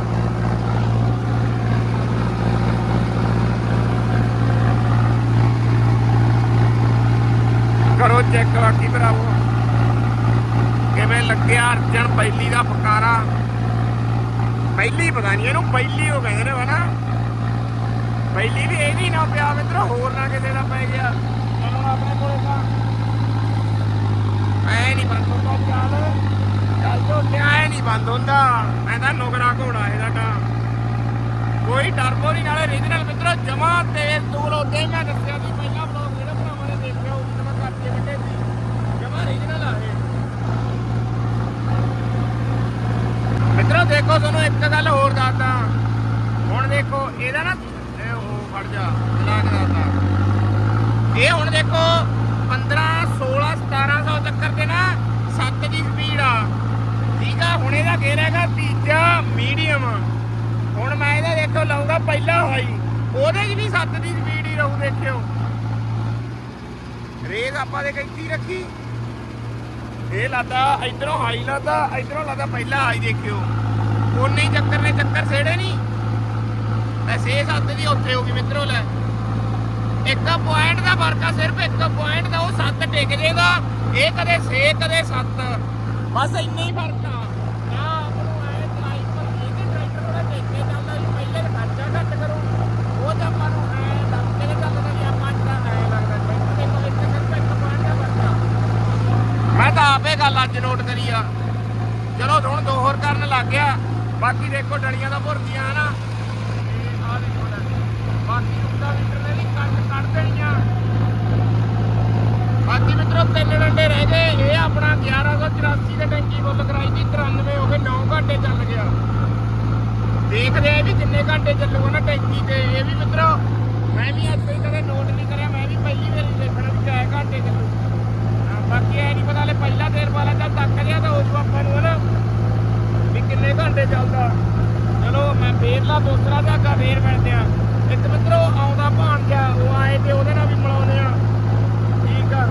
Speaker 1: ਕਰੋ ਚੈੱਕ ਬਾਕੀ ਭਰਾਵੋ। ਕਿਵੇਂ ਲੱਗਿਆ ਅਰਜਨ ਪਹਿਲੀ ਦਾ ਫਕਾਰਾ ਪਹਿਲੀ ਪਤਾ ਨਹੀਂ ਇਹਨੂੰ ਪਹਿਲੀ ਹੋ ਕਹਿੰਦੇ ਨੇ ਹਨਾ। ਪਹਿਲੀ ਵੀ ਇਹਦੀ ਨਾ ਪਿਆ ਮਿੱਤਰੋ ਹੋਰ ਨਾ ਕਿਸੇ ਦਾ ਪੈ ਗਿਆ। ਚਲੋ ਆਪਣੇ ਕੋਲੇ ਤਾਂ। ਐ ਨਹੀਂ ਬੰਦ ਹੁੰਦਾ ਚੱਲ। ਚੱਲ ਜੋ ਐ ਨਹੀਂ ਬੰਦ ਹੁੰਦਾ। ਮੈਂ ਤਾਂ ਨੁਕਰਾ ਘੋੜਾ ਇਹਦਾ ਤਾਂ। ਕੋਈ ਟਰਬੋ ਨਹੀਂ ਨਾਲੇ ਰੀਜਨਲ ਮਿੱਤਰੋ ਜਮਾ ਤੇਜ਼ ਤੂਲ ਉਹਦੇ ਮੈਂ ਦੱਸਿਆ ਸੀ ਪਹਿਲਾਂ ਬਲੌਗ ਜਿਹੜਾ ਭਰਾਵਾਂ ਨੇ ਦੇਖਿਆ ਉਹ ਜਦੋਂ ਮੈਂ ਕਰਕੇ ਵੱਡੇ ਸੀ ਜਮਾ ਰੀਜਨਲ ਆ ਇਹ ਮਿੱਤਰੋ ਦੇਖੋ, ਤੁਹਾਨੂੰ ਇੱਕ ਗੱਲ ਹੋਰ ਦੱਸਦਾ। ਹੁਣ ਦੇਖੋ, ਇਹਦਾ ਨਾ, ਇਹ ਉਹ ਫੜ ਜਾ ਲਾ ਕੇ ਦੱਸਦਾ। ਇਹ ਹੁਣ ਦੇਖੋ 15 16 1700 ਚੱਕਰ ਤੇ ਨਾ 7 ਦੀ ਸਪੀਡ ਆ। ਠੀਕ ਆ, ਹੁਣ ਇਹਦਾ ਗੇਅਰ ਹੈਗਾ ਤੀਜਾ ਮੀਡੀਅਮ ਹੁਣ ਮੈਂ ਇਹਦਾ ਦੇਖੋ ਲਾਉਂਗਾ ਪਹਿਲਾ ਹਾਈ ਉਹਦੇ 'ਚ ਵੀ 7 ਦੀ ਸਪੀਡ ਹੀ ਰਹੂ, ਦੇਖਿਓ। ਰੇਸ ਆਪਾਂ ਦੇ ਕਿੱਥੇ ਰੱਖੀ। ਇਹ ਲਾਦਾ, ਇਧਰੋਂ ਹਾਈ ਲਾਦਾ, ਇਧਰੋਂ ਲਾਦਾ ਪਹਿਲਾ ਹਾਈ ਦੇਖਿਓ। ਉਨੇ ਹੀ ਚੱਕਰ ਨੇ, ਚੱਕਰ ਸੇੜੇ ਨਹੀਂ। ਐਸੇ ਸੱਤ ਦੀ ਉੱਥੇ ਹੋ ਗਈ ਮਿੱਤਰੋ ਲੈ। ਇੱਕ ਪੁਆਇੰਟ ਦਾ ਫ਼ਰਕ ਆ, ਸਿਰਫ ਇੱਕ ਪੁਆਇੰਟ ਦਾ, ਉਹ ਸੱਤ ਟਿਕ ਜੇਗਾ। ਇਹ ਕਦੇ 6 ਕਦੇ 7 ਬਸ ਇੰਨਾ ਹੀ ਟਰੈਕਟਰ ਚੱਲਦਾ ਪਹਿਲੇ ਘੱਟ ਕਰੂ। ਉਹ ਤਾਂ ਆਪਾਂ ਨੂੰ ਚੱਲਦਾ ਫ਼ਰਕ ਆ। ਮੈਂ ਤਾਂ ਆਪੇ ਗੱਲ ਅੱਜ ਨੋਟ ਕਰੀ ਆ। ਚਲੋ ਹੁਣ ਦੋ ਹੋਰ ਕਰਨ ਲੱਗ ਗਿਆ। ਬਾਕੀ ਦੇਖੋ ਡਲੀਆਂ ਦਾ ਭੁਰਦੀਆਂ ਨਾ ਤੇ ਦੇਖੋ ਬਾਕੀ ਰੁੱਟਾ ਮੀਟਰ ਨੇ ਵੀ ਕੱਟ ਕੱਢ ਦੇਣੀਆਂ ਬਾਕੀ ਮਿੱਤਰੋ, ਤਿੰਨ ਡੰਡੇ ਰਹਿ ਗਏ। ਇਹ ਆਪਣਾ 1184 ਦੇ ਟੈਂਕੀ ਫੁੱਲ ਕਰਾਈ ਸੀ 93 ਹੋ ਗਏ 9 ਘੰਟੇ ਚੱਲ ਗਿਆ। ਦੇਖਦੇ ਆ ਵੀ ਕਿੰਨੇ ਘੰਟੇ ਚੱਲੂਗਾ ਨਾ ਟੈਂਕੀ ਤੇ। ਇਹ ਵੀ ਮਿੱਤਰੋ, ਮੈਂ ਵੀ ਅੱਜ ਕੋਈ ਕਦੇ ਨੋਟ ਨਹੀਂ ਕਰਿਆ, ਮੈਂ ਵੀ ਪਹਿਲੀ ਵਾਰੀ ਦੇਖਣਾ ਵੀ ਕਿੰਨੇ ਘੰਟੇ ਚੱਲੂ। ਬਾਕੀ ਇਹ ਨਹੀਂ ਪਤਾ ਲੈ ਪਹਿਲਾ ਤੇਲ ਵਾਲਾ ਚੱਲ ਤੱਕ ਗਿਆ ਤਾਂ ਉਸ ਆਪਾਂ ਨੂੰ ਹਨਾ ਵੀ ਕਿੰਨੇ ਚੱਲਦਾ। ਚਲੋ, ਮੈਂ ਫੇਰਲਾ ਲਾ ਦੂਸਰਾ ਧਾਗਾ ਫੇਰ ਮਿਲਦੇ ਆ ਇੱਕ ਮਿੱਤਰੋ, ਆਉਂਦਾ ਭਾਣਜਾ, ਉਹ ਆਏ ਤੇ ਉਹਦੇ ਨਾਲ ਵੀ ਮਿਲਾਉਂਦੇ ਆ ਠੀਕ ਆ।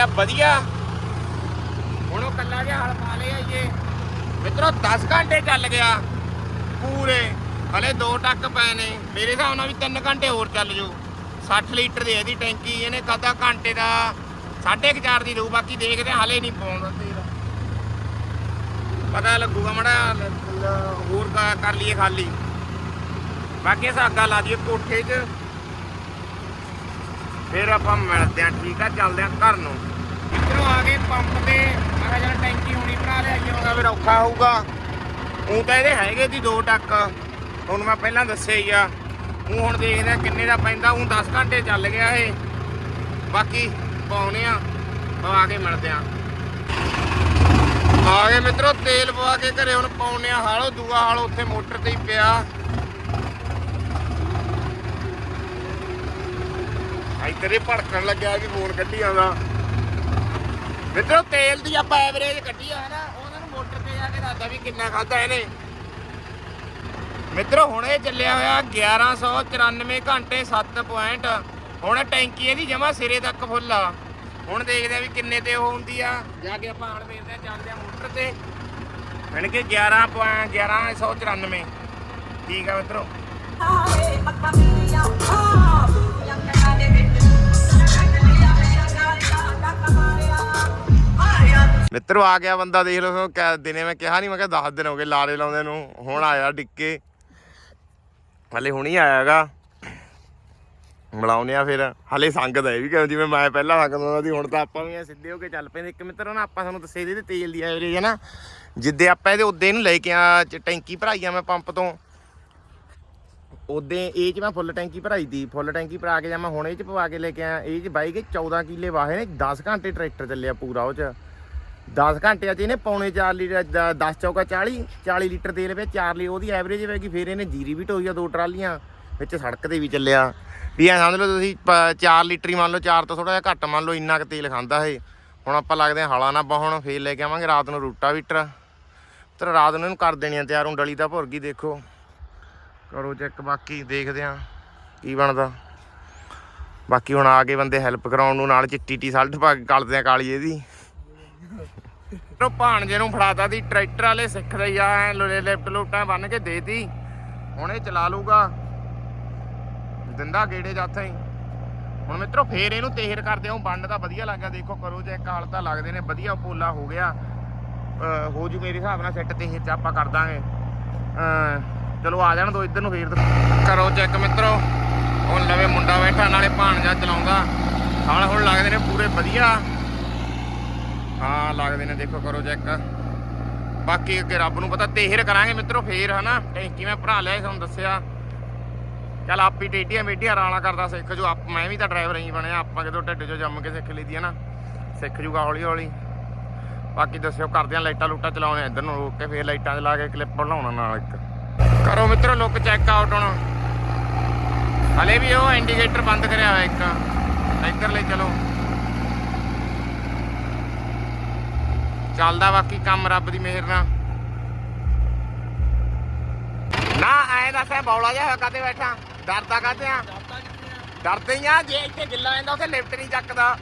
Speaker 1: ਗਿਆ ਵਧੀਆ। ਹੁਣ ਉਹ ਕੱਲਾ ਜਿਹਾ ਹਲ ਪਾ ਲਿਆ ਇਹ ਮਿੱਤਰੋ 10 ਘੰਟੇ ਚੱਲ ਗਿਆ। ਪੂਰੇ। ਹਲੇ ਦੋ ਟੱਕ ਪਏ ਨੇ। ਮੇਰੇ ਹਿਸਾਬ ਨਾਲ ਵੀ 3 ਘੰਟੇ ਹੋਰ ਚੱਲ ਜੂ। 60 ਲੀਟਰ ਦੀ ਇਹਦੀ ਟੈਂਕੀ ਇਹਨੇ ਕਦਾ ਘੰਟੇ ਦਾ 4.5 ਦੀ ਰੂ ਬਾਕੀ ਦੇਖਦੇ ਹਾਂ, ਹਲੇ ਨਹੀਂ ਪਾਉਂਦਾ ਤੇਲ ਪਤਾ ਲੱਗੂਗਾ ਮੜਾ ਹੋਰ ਕਰ ਲਈਏ ਖਾਲੀ। ਬਾਕੀ ਸਾਗਾ ਲਾ ਦਈਏ ਕੋਠੇ 'ਚ। ਫਿਰ ਆਪਾਂ ਮਿਲਦੇ ਆਂ ਠੀਕ ਆ, ਚੱਲਦੇ ਆਂ ਘਰ ਨੂੰ। ਇੱਧਰੋਂ ਆ ਕੇ ਪੰਪ ਤੇ। ਮੈਂ ਕਿਹਾ ਜਰਾ ਟੈਂਕੀ ਹੁਣੀ ਬਣਾ ਲਿਆ, ਜੀ ਉਹਦਾ ਫਿਰ ਔਖਾ ਹੋਊਗਾ। ਉਹ ਤਾਂ ਇਹਦੇ ਹੈਗੇ ਦੀ ਦੋ ਟੱਕ। ਹੁਣ ਮੈਂ ਪਹਿਲਾਂ ਦੱਸਿਆ ਹੀ ਆ। ਉਹ ਹੁਣ ਦੇਖਦੇ ਆ ਕਿੰਨੇ ਦਾ ਪੈਂਦਾ, ਉਹ 10 ਘੰਟੇ ਚੱਲ ਗਿਆ ਇਹ। ਬਾਕੀ ਪਾਉਨੇ ਆ ਪਵਾ ਕੇ ਮਿਲਦੇ ਆ ਆ ਗਏ ਮਿੱਤਰੋ, ਤੇਲ ਪਵਾ ਕੇ ਘਰੇ ਹੁਣ ਪਾਉਨੇ ਆ ਹਾਲੋ। ਦੂਆ ਹਾਲੋ ਉੱਥੇ ਮੋਟਰ ਤੇ ਹੀ ਪਿਆ। ਇੱਧਰ ਹੀ ਭੜਕਣ ਲੱਗਿਆ ਵੀ ਫੋਨ ਕੱਢੀ ਆਉਂਦਾ ਮਿੱਤਰੋ, ਤੇਲ ਦੀ ਆਪਾਂ ਐਵਰੇਜ ਕੱਢੀ ਆ ਨਾ ਉਹਨਾਂ ਨੂੰ ਮੋਟਰ ਤੇ ਜਾ ਕੇ ਦੱਸਦਾ ਵੀ ਕਿੰਨਾ ਖਾਦਾ ਇਹਨੇ। ਮਿੱਤਰੋ, ਹੁਣ ਇਹ ਚੱਲਿਆ ਹੋਇਆ 1194 ਘੰਟੇ 7 ਪੁਆਇੰਟ ਹੁਣ ਟੈਂਕੀ ਇਹਦੀ ਜਮਾ ਸਿਰੇ ਤੱਕ ਫੁੱਲ ਆ। ਹੁਣ ਦੇਖਦੇ ਆ ਵੀ ਕਿੰਨੇ ਤੇ ਉਹ ਹੁੰਦੀ ਆ। ਜਾ ਕੇ ਆਪਾਂ ਹਣ ਵੇਖਦੇ ਆ, ਚੱਲਦੇ ਆ ਮੋਟਰ ਤੇ। ਯਾਨੀ ਕਿ 11 1194 ਠੀਕ ਆ ਮਿੱਤਰੋ।
Speaker 3: ਆਵੇ ਅੱਖਾਂ ਮੀਆਂ
Speaker 1: ਮਿੱਤਰੋ, ਆ ਗਿਆ ਬੰਦਾ ਦੇਖ ਲਓ ਕਿ ਦਿਨੇ ਮੈਂ ਕਿਹਾ ਨਹੀਂ ਮੈਂ ਕਿਹਾ 10 ਦਿਨ ਹੋ ਗਏ ਲਾਰੇ ਲਾਉਂਦੇ ਨੂੰ, ਹੁਣ ਆਇਆ ਡਿੱਕੇ। ਹਲੇ ਹੁਣੀ ਆਇਆਗਾ ਮਿਲਾਉਨੇ ਆ ਫਿਰ, ਹਲੇ ਸੰਗਦਾ ਇਹ ਵੀ ਕਿਉਂ, ਜਿਵੇਂ ਮੈਂ ਪਹਿਲਾਂ ਸੰਗਦਾ ਸੀ, ਹੁਣ ਤਾਂ ਆਪਾਂ ਵੀ ਐਂ ਸਿੱਧੇ ਹੋ ਕੇ ਚੱਲ ਪੈਂਦੇ। ਇੱਕ ਮਿੱਤਰ ਨਾ, ਆਪਾਂ ਤੁਹਾਨੂੰ ਦੱਸੇ ਇਹਦੇ ਤੇਲ ਦੀ ਐਵਰੇਜ ਹੈ ਨਾ। ਜਿੱਦੇ ਆਪਾਂ ਇਹਦੇ ਉੱਦੇ ਨੂੰ ਲੈ ਕੇ ਆ ਟੈਂਕੀ ਭਰਾਈ ਆ ਮੈਂ ਪੰਪ ਤੋਂ। ਉਦੋਂ ਇਹ ਚ ਮੈਂ ਫੁੱਲ ਟੈਂਕੀ ਭਰਾਈ ਦੀ, ਫੁੱਲ ਟੈਂਕੀ ਭਰਾ ਕੇ ਜਾਂ ਮੈਂ ਹੁਣ ਇਹ ਚ ਪਵਾ ਕੇ ਲੈ ਕੇ ਆਇਆ। ਇਹ ਚ ਬਾਈ ਕੇ 14 ਕਿੱਲੇ ਵਾਹੇ ਨੇ 10 ਘੰਟੇ ਟਰੈਕਟਰ ਚੱਲਿਆ ਪੂਰਾ ਉਹ ਚ। 10 ਘੰਟਿਆਂ ਚ ਇਹਨੇ ਪੌਣੇ 4 ਲੀਟਰ 10 ਚੌਕਾ 40 40 ਲੀਟਰ ਤੇਲ ਪਿਆ 4 ਲਈ ਉਹਦੀ ਐਵਰੇਜ ਪੈ ਗਈ ਫਿਰ ਇਹਨੇ ਜੀਰੀ ਵੀ ਢੋਈ ਆ, ਦੋ ਟਰਾਲੀਆਂ ਵਿੱਚ ਸੜਕ ਤੇ ਵੀ ਚੱਲਿਆ। ਵੀ ਐ ਸਮਝ ਲਓ ਤੁਸੀਂ 4 ਲੀਟਰ ਹੀ ਮੰਨ ਲਓ 4 ਤੋਂ ਥੋੜਾ ਜਿਹਾ ਘੱਟ ਮੰਨ ਲਓ, ਇੰਨਾ ਕੁ ਤੇਲ ਖਾਂਦਾ ਇਹ। ਹੁਣ ਆਪਾਂ ਲੱਗਦੇ ਹਾਂ ਹਾਲਾ ਨਾ ਬਾਹਣ ਫੇਰ ਲੈ ਕੇ ਆਵਾਂਗੇ ਰਾਤ ਨੂੰ ਰੂਟਾ ਵੀਟਰ। ਤੇ ਰਾਤ ਨੂੰ ਇਹਨੂੰ ਕਰ ਦੇਣੀ ਆ ਤਿਆਰ ਹੁਣ ਡਲੀ ਤਾਂ ਭੁਰ ਗਈ ਦੇਖੋ। ਕਰੋ ਚੈੱਕ ਬਾਕੀ ਦੇਖਦੇ ਆ ਕੀ ਬਣਦਾ। ਬਾਕੀ ਹੁਣ ਆ ਕੇ ਬੰਦੇ ਹੈਲਪ ਕਰਾਉਣ ਨੂੰ ਨਾਲ ਚਿੱਟੀ ਟੀ ਸ਼ਰਟ ਪਾ ਕੇ ਕੱਲਦੇ ਆ ਕਾਲੀ ਇਹਦੀ ਤੋ ਭਾਣਜੇ ਨੂੰ ਫੜਾਤਾ ਦੀ ਟਰੈਕਟਰ ਵਾਲੇ ਸਿੱਖਦੇ ਹੀ ਆ, ਐ ਲੋਲੇ ਲਿਫਟ ਲੁਫਟਾਂ ਬੰਨ ਕੇ ਦੇਤੀ ਹੁਣ ਇਹ ਚਲਾ ਲੂਗਾ ਦਿੰਦਾ ਗੇੜੇ ਜਾਥਾ ਹੀ। ਹੁਣ ਮਿੱਤਰੋ, ਫੇਰ ਇਹਨੂੰ ਤੇਹਰ ਕਰਦੇ ਹਾਂ। ਬੰਨ ਤਾਂ ਵਧੀਆ ਲੱਗਾ ਦੇਖੋ ਕਰੋ ਜੇ ਇੱਕ ਤਾਂ ਲੱਗਦੇ ਨੇ। ਵਧੀਆ ਪੋਲਾ ਹੋ ਗਿਆ। ਹੋ ਜੂ ਮੇਰੇ ਹਿਸਾਬ ਨਾਲ ਸੈੱਟ ਤੇਹਰ ਚ, ਆਪਾਂ ਕਰ ਦਾਂਗੇ। ਅਹ ਚਲੋ ਆ ਜਾਣ ਦੋ ਇੱਧਰ ਨੂੰ ਫੇਰ। ਕਰੋ ਚੈੱਕ ਮਿੱਤਰੋ। ਹੁਣ ਲਵੇ ਮੁੰਡਾ ਬੈਠਾ, ਨਾਲੇ ਭਾਣਜਾ ਚਲਾਉਂਦਾ। ਹਾਲ ਹੁਣ ਲੱਗਦੇ ਨੇ ਪੂਰੇ ਵਧੀਆ। ਹਾਂ ਲੱਗਦੇ ਨੇ ਦੇਖੋ ਕਰੋ ਚੈੱਕ ਬਾਕੀ ਅੱਗੇ ਰੱਬ ਨੂੰ ਪਤਾ, ਤੇਹਰ ਕਰਾਂਗੇ ਮਿੱਤਰੋ, ਫੇਰ, ਹਨਾ? ਟੈਂਕੀ ਮੈਂ ਭਰਾ ਲਿਆ ਸੀ, ਤੁਹਾਨੂੰ ਦੱਸਿਆ। ਚੱਲ ਆਪੀ ਟੇਡੀਆਂ ਮੇਡੀਆਂ ਰਾਲਾ ਕਰਦਾ ਸਿੱਖ ਜੂ। ਆਪ ਮੈਂ ਵੀ ਤਾਂ ਡਰਾਈਵਰ ਹੀ ਬਣਿਆ। ਆਪਾਂ ਕਿਦੋਂ ਢਿੱਡ ਚੋਂ ਜੰਮ ਕੇ ਸਿੱਖ ਲਈਦੀ ਹੈ ਨਾ। ਸਿੱਖ ਜੂਗਾ ਹੌਲੀ ਹੌਲੀ ਬਾਕੀ ਦੱਸਿਓ ਕਰਦੇ ਆ ਲਾਈਟਾਂ ਲੂਟਾਂ ਚਲਾਉਣੇ ਇੱਧਰ ਨੂੰ ਰੋਕ ਕੇ ਫੇਰ ਲਾਈਟਾਂ ਚਲਾ ਕੇ ਕਲਿੱਪ ਬਣਾਉਣਾ ਨਾਲ ਇੱਕ। ਕਰੋ ਮਿੱਤਰੋ ਲੁੱਕ ਚੈੱਕ ਆਊਟ ਹੁਣ। ਹਲੇ ਵੀ ਉਹ ਇੰਡੀਕੇਟਰ ਬੰਦ ਕਰਿਆ ਹੋਇਆ ਇੱਕ। ਇੱਧਰ ਲੈ ਚਲੋ। ਚੱਲਦਾ ਬਾਕੀ ਕੰਮ ਰੱਬ ਦੀ ਮਿਹਰ ਨਾਲ। ਨਾ, ਐ ਦੱਸ ਬੌਲਾ ਜਿਹਾ ਕਾਤੇ ਬੈਠਾ? ਡਰਦਾ ਕਾਤੇ ਆ? ਡਰਦੇ ਹੀ ਆ, ਜੇ ਇੱਥੇ ਗਿੱਲਾ ਜਾਂਦਾ ਉੱਥੇ ਲਿਫਟ ਨਹੀਂ ਚੱਕਦਾ।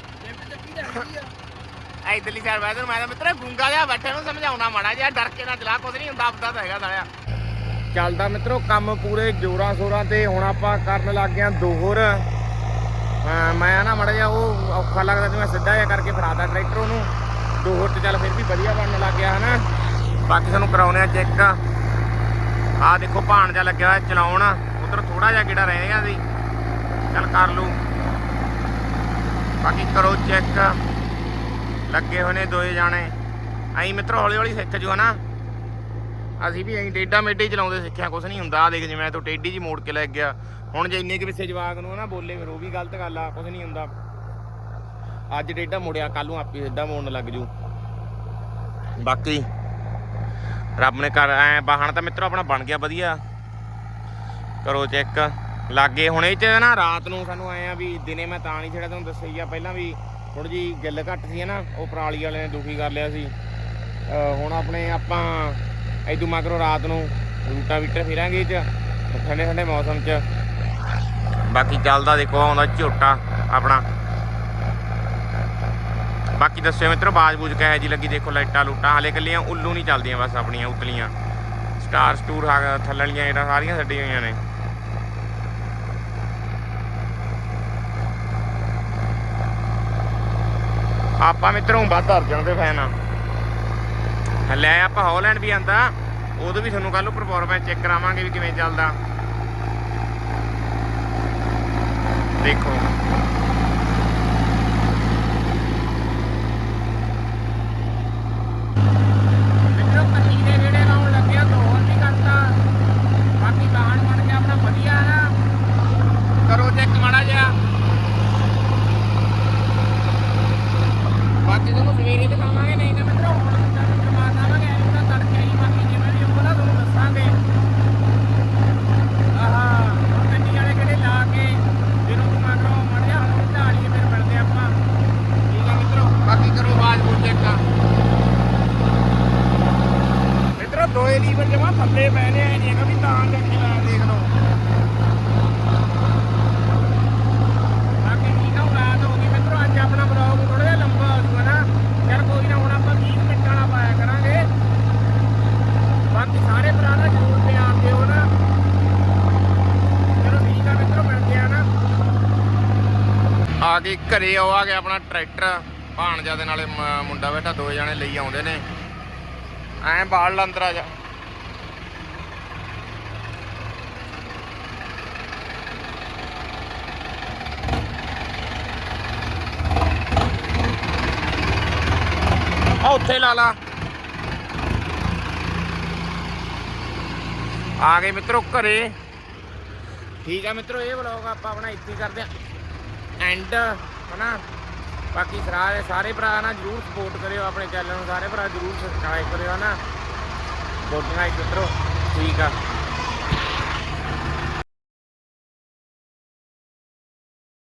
Speaker 1: ਐ ਇਧਰਲੀ ਸਾਈਡ ਬੈਠਾ ਮੈਂ ਤਾਂ ਮਿੱਤਰ, ਗੁੰਗਾ ਜਿਹਾ ਬੈਠੇ ਨੂੰ ਸਮਝਾਉਣਾ ਮਾੜਾ ਜਿਹਾ, ਡਰ ਕੇ ਨਾ ਚਲਾ ਕੁਝ ਨਹੀਂ ਹੁੰਦਾ, ਆਪਦਾ ਤਾਂ ਹੈਗਾ ਸਾਲਿਆ। ਚੱਲਦਾ ਮਿੱਤਰੋ, ਕੰਮ ਪੂਰੇ ਜੋਰਾਂ ਸ਼ੋਰਾਂ ਤੇ, ਹੁਣ ਆਪਾਂ ਕਰਨ ਲੱਗ ਗਏ ਆ ਦੋਹਰ। ਮੈਂ ਨਾ ਮਾੜਾ ਜਿਹਾ ਉਹ ਔਖਾ ਲੱਗਦਾ ਸੀ, ਮੈਂ ਸਿੱਧਾ ਜਿਹਾ ਕਰਕੇ ਫੜਾਦਾ ਟਰੈਕਟਰ ਨੂੰ ਦੋਹਰ ਤੇ ਚੱਲ ਫਿਰ ਵੀ ਵਧੀਆ ਬਣਨ ਲੱਗ ਗਿਆ ਹਨਾ। ਬਾਕੀ ਸਾਨੂੰ ਕਰਾਉਣੇ ਆ ਚੈੱਕ ਆ ਦੇਖੋ ਭਾਣ ਜਾ ਲੱਗਿਆ ਹੋਇਆ ਚਲਾਉਣ। ਉਧਰ ਥੋੜਾ ਜਿਹਾ ਕਿਹੜਾ ਰਹਿ ਗਿਆ ਸੀ ਚੱਲ ਕਰ ਲੂ ਬਾਕੀ ਕਰੋ ਚੈੱਕ ਲੱਗੇ ਹੋਏ ਨੇ ਦੋਏ ਜਾਣੇ। ਐਂ ਮਿੱਤਰੋ ਹੌਲੀ ਹੌਲੀ ਸਿੱਖ ਜੂ ਹਨਾ। ਅਸੀਂ ਵੀ ਐਂ ਟੇਡਾ ਮੇਡੇ ਚਲਾਉਂਦੇ ਸਿੱਖਿਆ, ਕੁਛ ਨਹੀਂ ਹੁੰਦਾ। ਆ ਦੇਖ ਜਿਵੇਂ ਤੂੰ ਟੇਡੀ ਜੀ ਮੋੜ ਕੇ ਲੈ ਗਿਆ। ਹੁਣ ਜੇ ਇੰਨੇ ਕਿ ਪਿੱਛੇ ਜਵਾਕ ਨੂੰ ਨਾ ਬੋਲੇ ਫਿਰ ਉਹ ਵੀ ਗਲਤ ਗੱਲ ਆ, ਕੁਛ ਨਹੀਂ ਹੁੰਦਾ। ਅੱਜ ਟੇਡਾ ਮੁੜਿਆ ਕੱਲ ਨੂੰ ਆਪੇ ਸਿੱਧਾ ਮੋੜਨ ਲੱਗ ਜੂ। ਬਾਕੀ ਰੱਬ ਨੇ ਕਰ, ਐ ਬਾਹਣ ਤਾਂ ਮਿੱਤਰੋ ਆਪਣਾ ਬਣ ਗਿਆ ਵਧੀਆ। ਕਰੋ ਚੈੱਕ। ਲਾਗੇ ਹੁਣ ਇਹ ਚ ਨਾ ਰਾਤ ਨੂੰ ਸਾਨੂੰ ਆਏ ਆ ਵੀ ਦਿਨੇ ਮੈਂ ਤਾਂ ਨਹੀਂ ਛੇੜਿਆ, ਤੁਹਾਨੂੰ ਦੱਸਿਆ ਪਹਿਲਾਂ ਵੀ ਥੋੜੀ ਜੀ ਗਿੱਲ ਘੱਟ ਸੀ ਨਾ, ਉਹ ਪਰਾਲੀ ਵਾਲੇ ਨੇ ਦੁਖੀ ਕਰ ਲਿਆ ਸੀ। ਹੁਣ ਆਪਣੇ ਆਪਾਂ ਐਦੂ ਮਗਰੋਂ ਰਾਤ ਨੂੰ ਰੂਟਾ ਵੀਟਰ ਫਿਰਾਂਗੇ ਇਹ ਚ ਠੰਡੇ ਠੰਡੇ ਮੌਸਮ ਚ। ਬਾਕੀ ਚੱਲਦਾ ਦੇਖੋ, ਆਉਂਦਾ ਝੋਟਾ ਆਪਣਾ। ਬਾਕੀ ਦੱਸਿਓ ਮਿੱਤਰੋ, ਬਾਜ ਬੂਜ ਕਹੇ ਜੀ ਲੱਗੀ, ਦੇਖੋ ਲਾਈਟਾਂ ਲੂਟਾਂ, ਹਲੇ ਕੱਲੀਆਂ ਉੱਲੂ ਨਹੀਂ ਚੱਲਦੀਆਂ ਬਸ ਆਪਣੀਆਂ, ਉਤਲੀਆਂ। ਸਟਾਰ ਸਟੂਰ ਥੱਲਣੀਆਂ ਵਾਲੀਆਂ ਜਿਹੜਾ ਸਾਰੀਆਂ ਛੱਡੀਆਂ ਹੋਈਆਂ ਨੇ। ਆਪਾਂ ਮਿੱਤਰੋਂ ਵੱਧ ਅਰਜਨ ਦੇ ਫੈਨ ਆ। ਲੈ ਆਪਾਂ ਹਾਲੈਂਡ ਵੀ ਆਂਦਾ ਉਦੋਂ ਵੀ ਤੁਹਾਨੂੰ ਕੱਲ ਨੂੰ ਪਰਫਾਰਮੈਂਸ ਚੈੱਕ ਕਰਾਵਾਂਗੇ ਵੀ ਕਿਵੇਂ ਚੱਲਦਾ। ਦੇਖੋ
Speaker 2: ਮਿੱਤਰੋ ਕੱਲੀ ਦੇ ਵੇੜੇ ਲਾਉਣ ਲੱਗਿਆ ਦੋਹਰ ਨਹੀਂ ਕਰਤਾ ਬਾਕੀ ਬਾਹਣ ਬਣ ਗਿਆ ਆਪਣਾ ਵਧੀਆ ਨਾ ਕਰੋ ਚੈੱਕ ਮਾੜਾ ਜਿਹਾ ਬਾਕੀ ਤੁਹਾਨੂੰ ਸਵੇਰੇ ਦਿਖਾਵਾਂਗੇ ਨਹੀਂ ਤਾਂ ਮਿੱਤਰੋ ਹੁਣ ਤਾਂ ਮਾਰ ਦੇਵਾਂਗੇ ਐਂ ਤਾਂ ਤੜਕੇ ਹੀ ਬਾਕੀ ਜਿਵੇਂ ਵੀ ਹੋਊਗਾ ਤੁਹਾਨੂੰ ਦੱਸਾਂਗੇ ਆਹਾ ਹੁਣ ਗੱਡੀ ਵਾਲੇ ਕਿਹੜੇ ਲਾ ਕੇ ਫਿਰ ਉਹ ਮਗਰੋਂ ਮੜਿਆ
Speaker 1: ਕਹਿੰਦੇ ਐ ਨਹੀਂ ਹੈਗਾ ਵੀ ਤਾਂ ਚੱਕੇ ਲਾ ਦੇਖ ਲਓ ਬਾਕੀ ਠੀਕ ਆ ਹੁਣ ਰਾਤ ਹੋ ਗਈ ਮਿੱਤਰੋ ਅੱਜ ਆਪਣਾ ਬਲੌਗ ਥੋੜਾ ਜਿਹਾ ਲੰਬਾ ਹੋ ਜੂਗਾ ਨਾ ਯਾਰ ਕੋਈ ਨਾ ਹੁਣ ਆਪਾਂ 20 ਮਿੰਟ ਵਾਲਾ ਪਾਇਆ ਕਰਾਂਗੇ ਬਾਕੀ ਸਾਰੇ ਭਰਾ ਦਾ ਜਰੂਰ ਪਿਆਰ ਦਿਓ ਨਾ ਚਲੋ ਠੀਕ ਆ ਮਿੱਤਰੋ ਮਿਲਦੇ ਆ ਨਾ
Speaker 4: ਆ ਘਰੇ ਆ ਗਿਆ ਆਪਣਾ ਟਰੈਕਟਰ, ਭਾਣਜਾ ਦੇ ਨਾਲੇ ਮੁੰਡਾ ਬੈਠਾ, ਦੋ ਜਣੇ ਲਈ ਆਉਂਦੇ ਨੇ। ਐਂ ਬਾਲ ਲਾ ਅੰਦਰ ਆ ਜਾ। ਆ ਉੱਥੇ ਲਾ ਲਾ। ਆ ਗਏ ਮਿੱਤਰੋ ਘਰੇ।
Speaker 1: ਠੀਕ ਆ ਮਿੱਤਰੋ, ਇਹ ਵਲੌਗ ਆਪਾਂ ਆਪਣਾ ਇੱਥੇ ਕਰਦੇ ਆ। ਐਂਡ, ਹਨਾ? ਬਾਕੀ ਸਾਰੇ ਸਾਰੇ ਭਰਾ ਨਾ ਜਰੂਰ ਸਪੋਰਟ ਕਰਿਓ ਆਪਣੇ ਚੈਨਲ ਨੂੰ, ਸਾਰੇ ਭਰਾ ਜਰੂਰ ਸਬਸਕ੍ਰਾਈਬ ਕਰਿਓ, ਹਨਾ? ਗੁੱਡ ਨਾਈਟ ਮਿੱਤਰੋ ਠੀਕ ਆ।